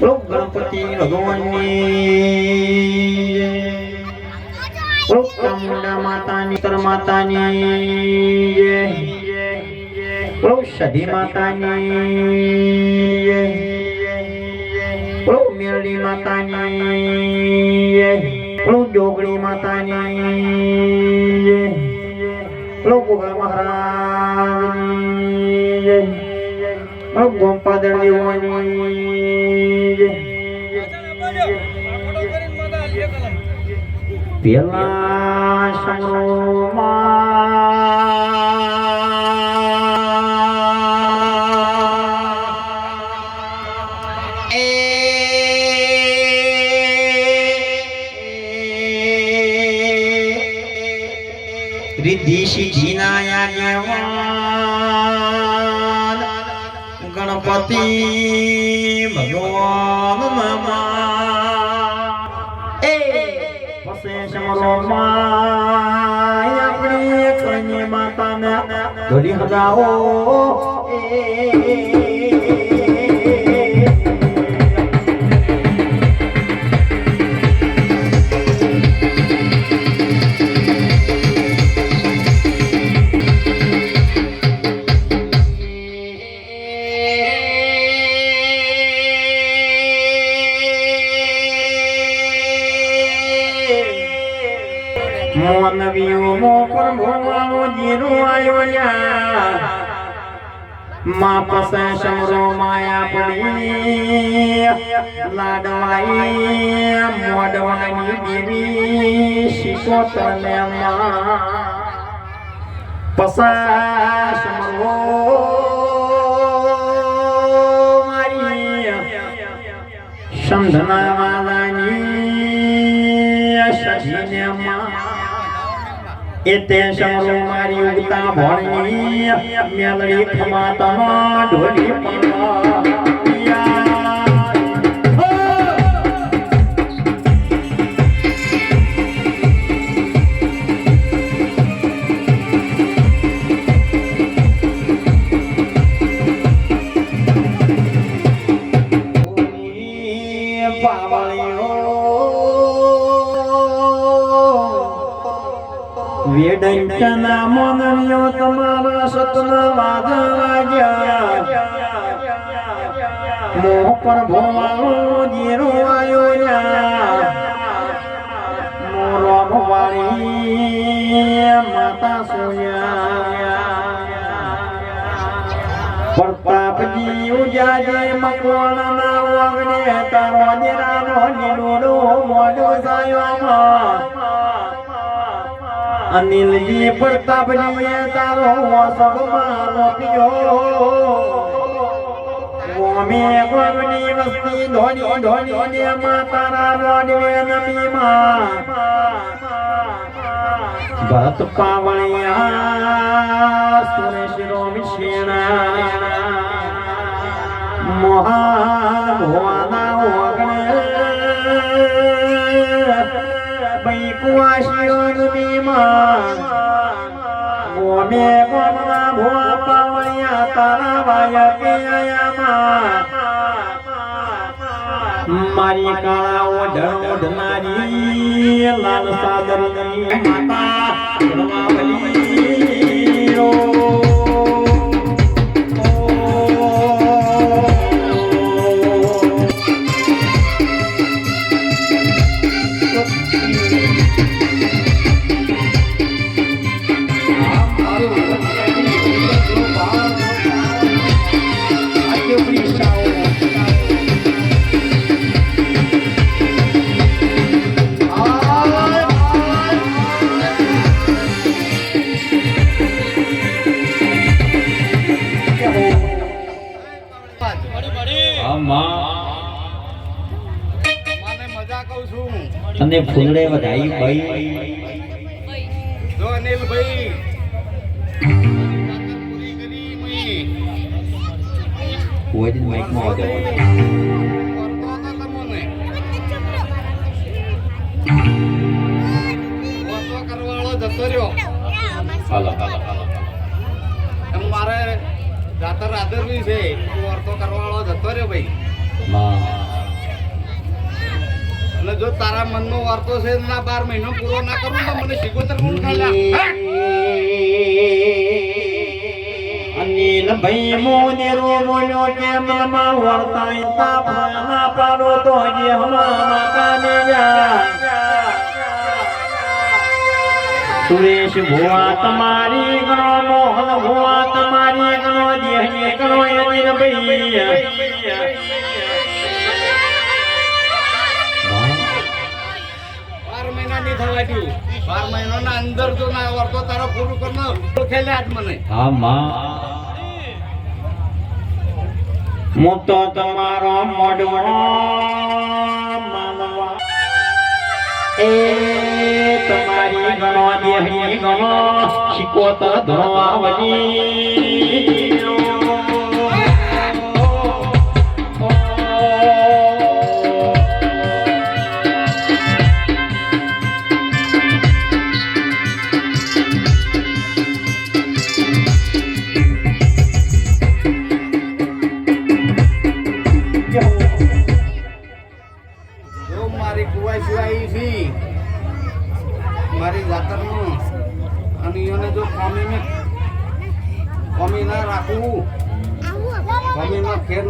બોલો ગણપતિ ભગવાનની જય. બોલો ચામુંડા માતાની તર માતાની જય. બોલો સધી માતાની જય. બોલો મેરડી માતાની જોગણી માતાની જય. બોલો ગોપાદર દેવાની પેલા સમરોમાં ધોલી હજાઓ એ ભોમાનો જીરો આયો યા મા પસે સમરો માયા પડી લાડવાઈ મોડવાની દેવી શિકોતરને માં પસા સમરો મારી એતે સમરો મારી ઉગતા ભણી મેલડી ખમાતા ઢોલી વેડંકના મોરો માતા સોયા પ્રતાપજી ઉજાજે મકવાણા વાગડે તારો દેરાનો નીડોડો મોડો સાયોમાં અનિલજી પ્રતાપજી તારો વસગમાં મોકલ્યો ઓમે ગોમની વસ્તી ધોની ધોની ને નમીમાં ભરત પાવણિયા સુરેશ રોમિશેણા મોહાન ભુવાના ઓગણે બૈકુવાશીઓ નમીમાં ગોમે ગોમના ભુવા પાવણિયા તારા વાયા કે આયામાં મારી કાળા ઓઢણ ઓઢનારી લાલ સાદરની માતા રમાવલી રો. મને કુંડળે વધાઈ ભાઈ જો અનિલ ભાઈ કોઈ દિન માઈકમાં આવતો મારે દાતર આદર છે જતો રહ્યો ભાઈ. જો તારા મનનો વાર્તો છે ના બાર મહિનો પૂરો ના કરું તો મને શીખોતર ગુણ ખાલ્યા અનિલ ભાઈ મોને રો મોનો કે મામા વર્તાય ભાના પાડો તો જે હમા માતાને જા સુરેશ, ભુવા તમારી ગણો મોહન ભુવા તમારી ગણો દેહને ગણો અનિલ ભાઈ નહીં થવા દઉં બાર મહિનાના તો તો તમારો ગણો ગણો શીખોતર ધોવાવજી જો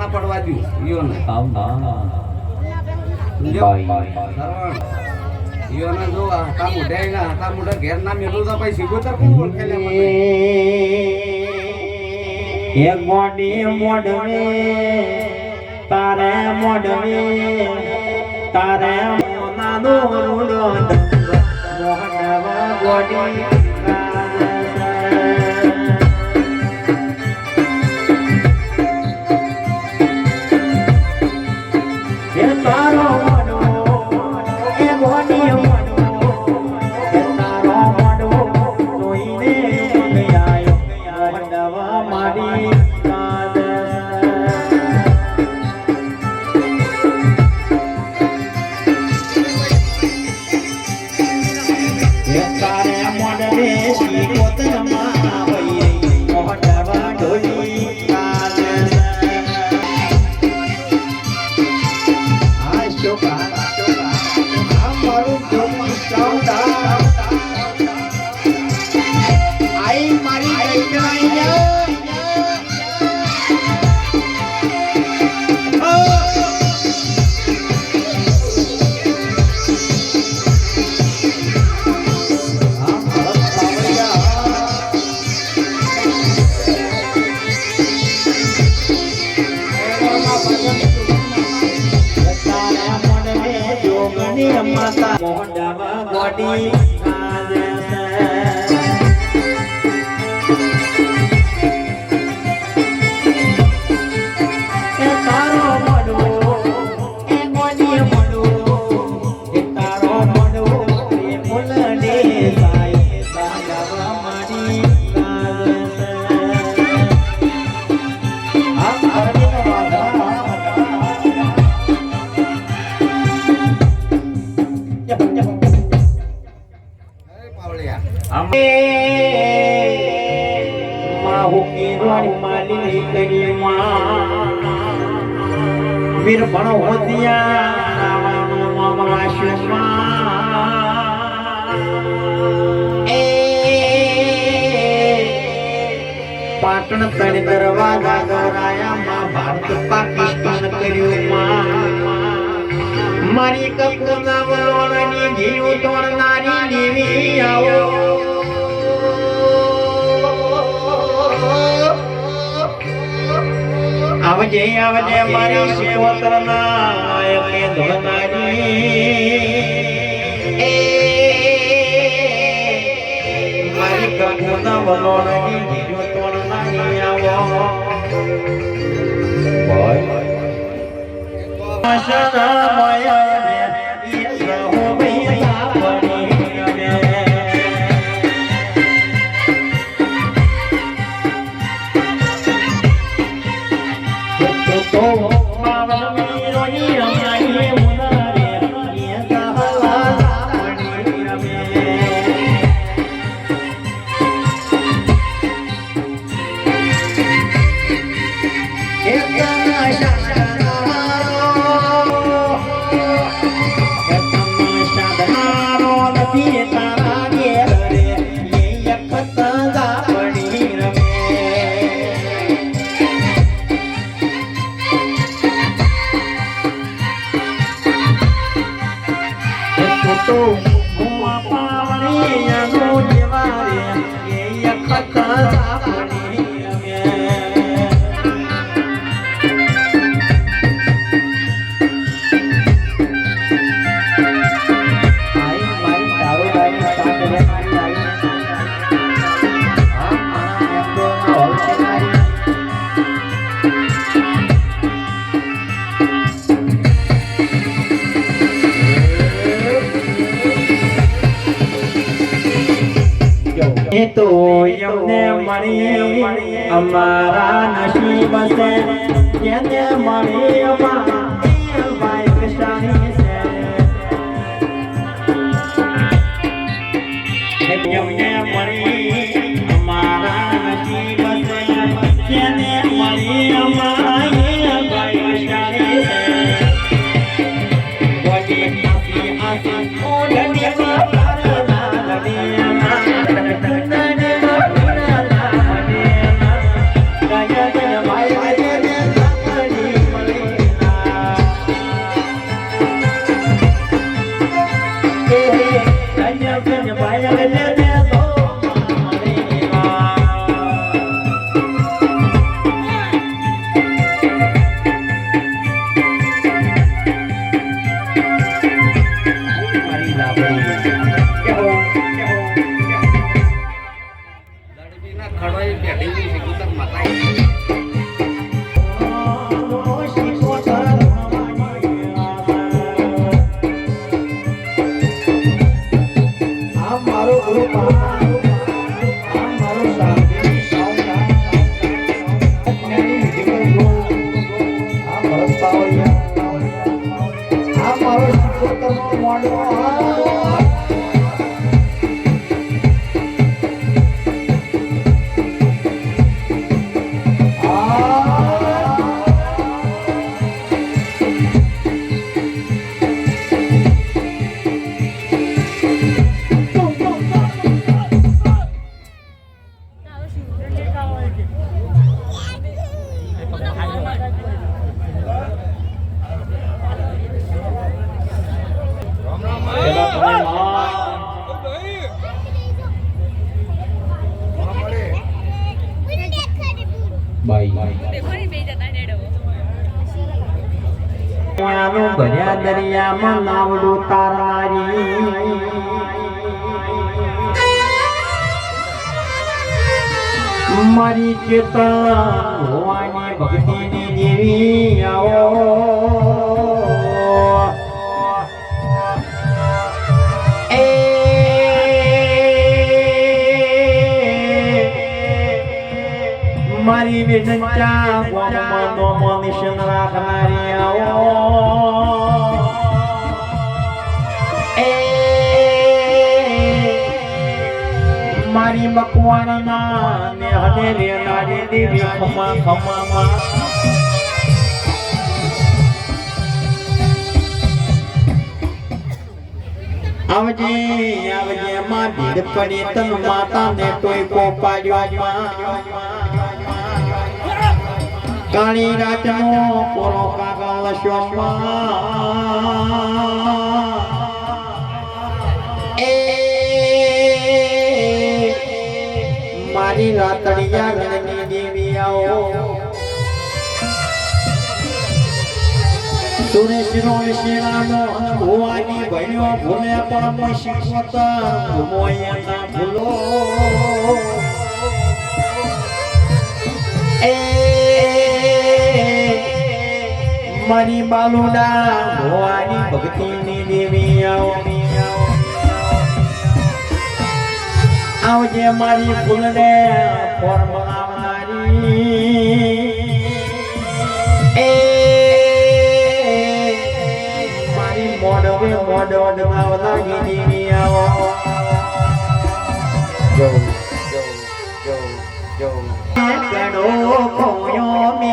ના પડવા દઉં. સરવણ. ઈયોને જો હાથા મોઢે હાથા મોઢે ઘેર ના મેલું તો પછી સિગોતર કોણ ઓળખે લે મને? એ મોડવે તારે મોડવે તારે મોનાનો રૂડો મોડવા ગોડી પાટણ તણ દરવાજા ગરાયા ભારત પાકિસ્તાન કર્યું માં. મારી કપૂરના વલોણની જીવ તોડનારી દેવી આવો. આવજે આવજે મારી શિકોતર નાયકે ધોનારી એ મારી કપૂરના વલોણની જીવ એ તો એમને મળી અમારા નસીબ છે. જેને મળી અમારી મારી ચેતના હોવાની ભક્તિની દેવી આવો મારી વિજંચા ગોમમાં નોમો નિશન રાખનારી આવો મારી મકવાણના ને હને લેનારી દેવી ખમા ખમામાં. આવજે આવજે, માં ભીડ પડી તન માતા ને તોય પોપાડ્યો કાળી રાતનો કોરો કાગળ શોમાં મારી રાતડિયા ગણની દેવી આવો. સુરેશ નો શેરાનો ભુવાની ભણ્યો ભૂલે પણ શીખવત ભૂમોય ના ભૂલો. એ મારી બાલુડા ભુવાની ભક્તિની દેવી આવજે મારી ફૂલને ફોર્મ આવનારી એ, મારી મોડવે મોડવ આવનારી દેવી આવો. જો જો જો જો. કડો કોયો મે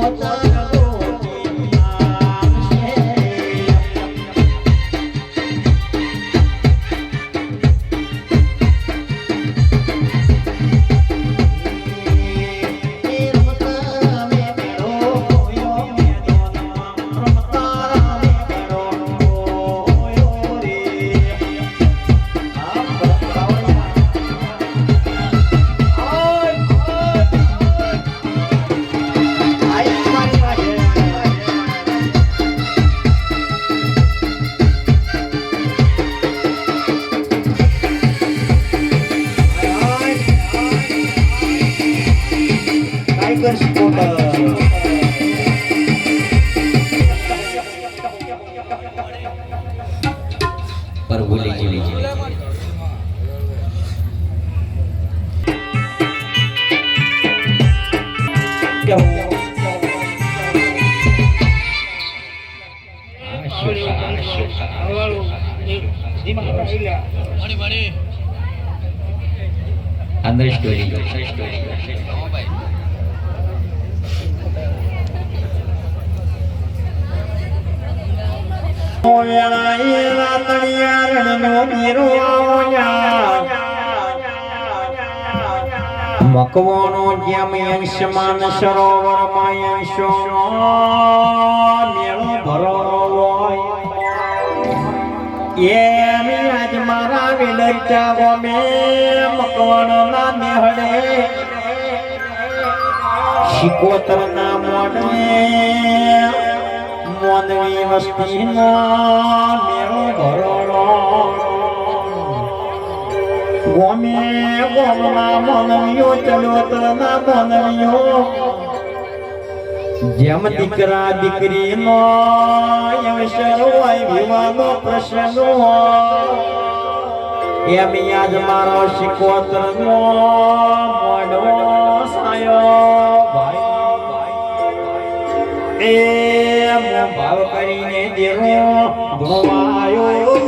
Vamos, vamos. ટાઈગર સ્કોટર પર ભૂલી જેવી છે અંદર સ્ટોરી વેળા એ રાતડિયા રણનો મીરો મકવાનો જેમ અંશમાન સરોવરમાં અંશો, મેળો ભરો એમ આજ મારા વિલચ્યા ગમે મકવાનો ના મેહડે. શિકોતર ના મોનવી વસ્તીનો મેળો ભરણો ગોમે ગોમના મોનવીઓ ચલોતરના મોનવીઓ જેમ દીકરા દીકરીનો હોય વિવાહનો પ્રસંગ હોય, એમ યાદ મારો શિકોતરનો મોડો સાયો ભાઈ એ ભાવ કરીને દેવો ધોવાયો.